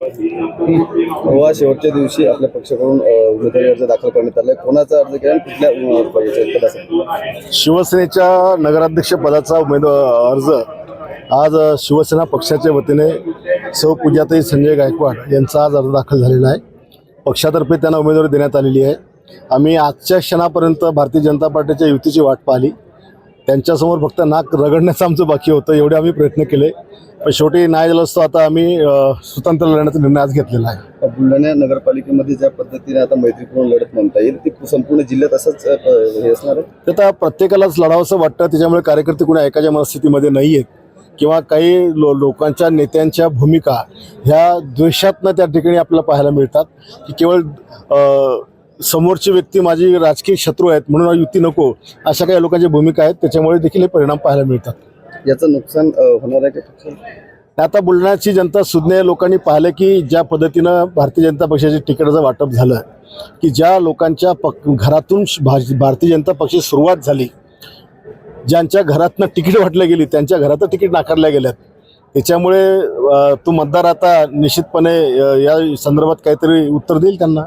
वा शेवटच्या दिवशी आपल्या पक्षाकडून उमेदवारी अर्ज दाखल करण्यात आलाय कोणाचा अर्ज केला? कुठल्या पदासाठी? शिवसेनेच्या नगराध्यक्ष पदाचा उमेदवार अर्ज. आज शिवसेना पक्षाच्या वतीने सौ पूजाताई संजय गायकवाड यांचा आज अर्ज दाखल झालेला आहे. पक्षातर्फे त्यांना उमेदवारी देण्यात आलेली आहे. आम्ही आजच्या क्षणापर्यंत भारतीय जनता पार्टीच्या युतीची वाट पाहिली. त्यांच्यासमोर फक्त नाक रगडण्याचं आमचं बाकी होतं एवढे आम्ही प्रयत्न केले. पण शेवटी नाही झालं असतो आता आम्ही स्वतंत्र लढण्याचा निर्णय आज घेतलेला आहे. बुलढाणा नगरपालिकेमध्ये ज्या पद्धतीने आता मैत्रीपूर्ण लढत म्हणता येईल ती संपूर्ण जिल्ह्यात असंच हे असणार आहे? ते आता प्रत्येकालाच लढावंसं वाटतं त्याच्यामुळे कार्यकर्ते कुणा एकाच्या मनस्थितीमध्ये नाही आहेत. किंवा काही लो लोकांच्या नेत्यांच्या भूमिका ह्या द्वेषातनं त्या ठिकाणी आपल्याला पाहायला मिळतात की केवळ समोरची व्यक्ती माझी राजकीय शत्रू आहेत म्हणून युती नको अशा काही लोकांच्या भूमिका आहेत त्याच्यामुळे देखील हे परिणाम पाहायला मिळतात. याचं नुकसान होणार आहे का? आता बुलढाण्याची जनता सुज्ञ लोकांनी पाहिलं की ज्या पद्धतीनं भारतीय जनता पक्षाच्या तिकिटाचं वाटप झालं की ज्या लोकांच्या पक घरातून भारतीय जनता पक्षाची सुरुवात झाली ज्यांच्या घरातनं तिकीट वाटल्या गेली त्यांच्या घरातच तिकीट नाकारल्या गेल्यात. त्याच्यामुळे तो मतदार आता निश्चितपणे या संदर्भात काहीतरी उत्तर देईल त्यांना?